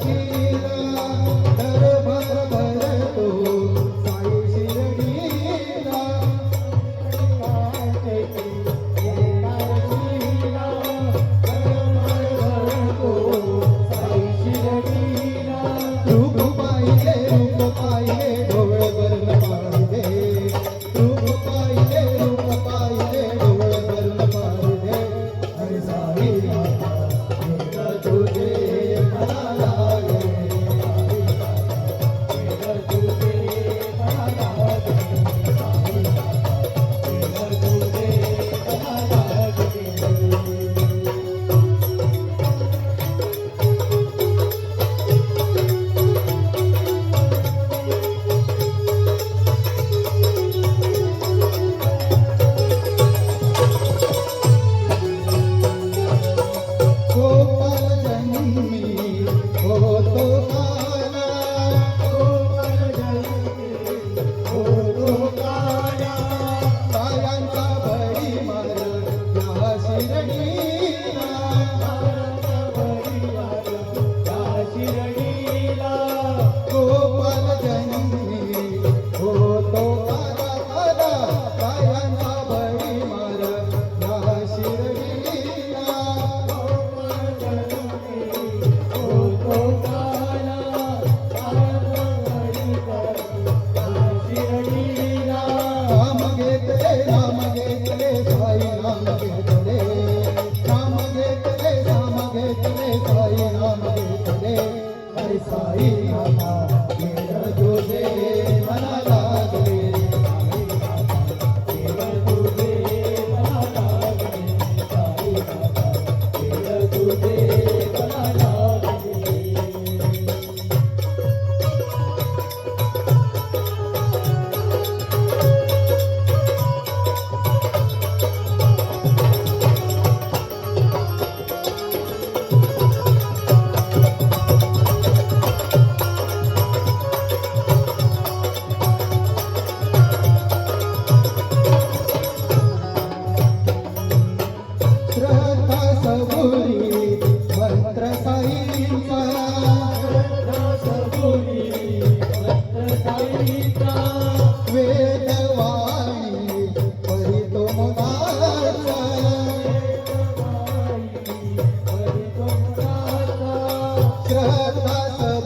Thank you. ಕಲೆ वेदवारी परि तुमार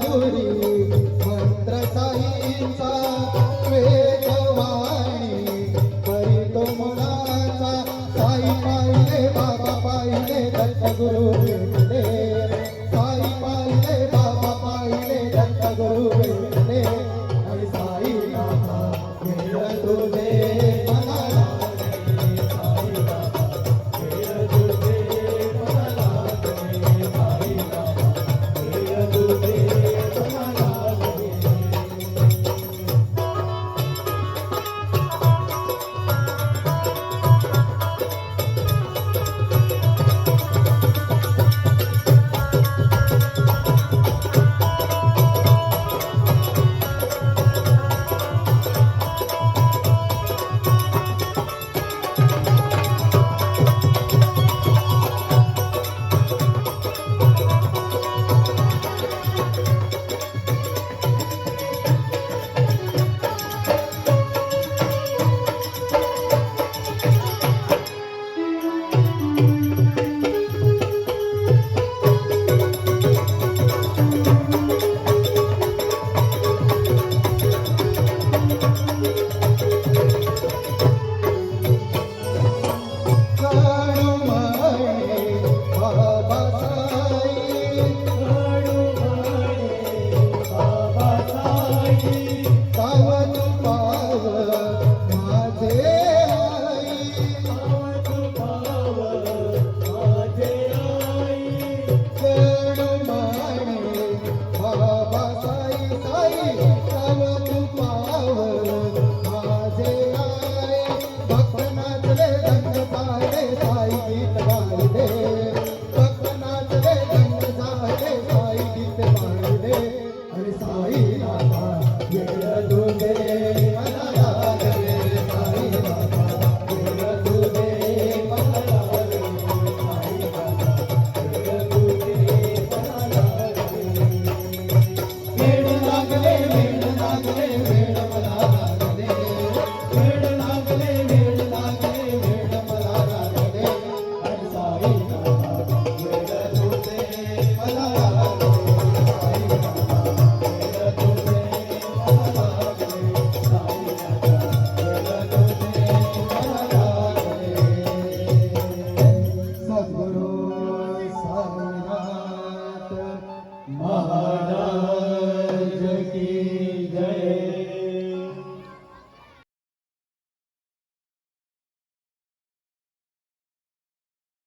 गुरी मंत्र साईचा वेदवारी परि तुमरा साई पाय बाबा पाहिले दत्त गुरु